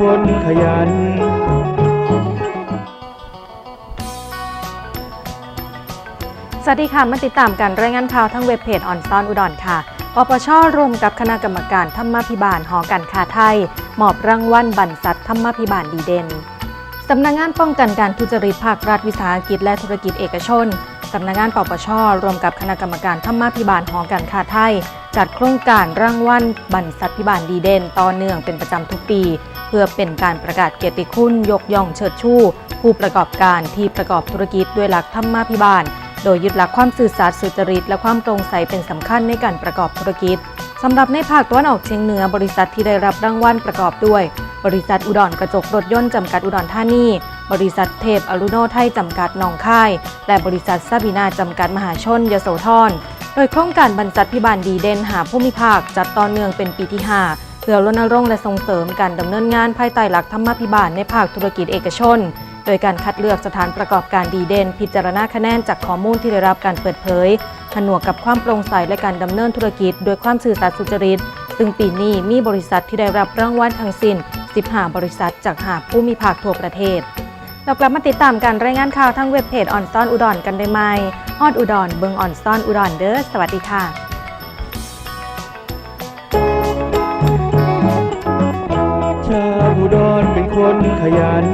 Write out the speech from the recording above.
คนขยัน สวัสดีค่ะ มาติดตามการรายงานข่าวทั้งเว็บเพจออนซอนอุดรค่ะ ปปชร่วมกับคณะกรรมการธรรมาภิบาลหอการค้าไทย มอบรางวัลบรรษัทธรรมาภิบาลดีเด่นสำนักงงานป้องกันการทุจริตภาครัฐวิสาหกิจและธุรกิจเอกชน สำนักงานปปชร่วมกับคณะกรรมการธรรมาภิบาลหอการค้าไทย จัดโครงการรางวัลบรรษัทพิบาลดีเด่นต่อเนื่องเป็นประจำทุกปี เพื่อเป็นการประกาศเกียรติคุณยกย่องเชิดชูผู้ประกอบการที่ประกอบธุรกิจด้วยหลักธรรมาภิบาล โดยยึดหลักความสื่อสารสุจริต และความโปร่งใสเป็นสำคัญในการประกอบธุรกิจสำหรับในภาคตะวันออกเฉียงเหนือบริษัทที่ได้รับรางวัลประกอบด้วย บริษัทอุดรกระจกรถยนต์จำกัดอุดรธานี บริษัทเทพอรุโนไทยจำกัดหนองคาย และบริษัทซาบินาจำกัดมหาชนยโสธร โดยโครงการบรรจัดพิบาลดีเด่นหาผู้มีภาคจัดต่อเนื่องเป็นปีที่ 5 เพื่อรณรงค์และส่งเสริมการดำเนินงานภายใต้หลักธรรมาภิบาลในภาคธุรกิจเอกชน โดยการคัดเลือกสถานประกอบการดีเด่น พิจารณาคะแนนจากข้อมูลที่ได้รับการเปิดเผยผนวกกับความโปร่งใสและการดำเนินธุรกิจ โดยความสื่อสัตย์สุจริตซึ่งปีนี้มีบริษัทที่ได้รับรางวัลทั้งสิ้น 15 บริษัทจากหาผู้มีภาคทั่วประเทศ เรากลับมาติดตามการรายงานข่าวทางเว็บเพจออนซ่อนอุดรกันได้ไหมฮอดอุดรเบิงออนซ่อนอุดรเด้อสวัสดีค่ะชาวอุดรเป็นคนขยัน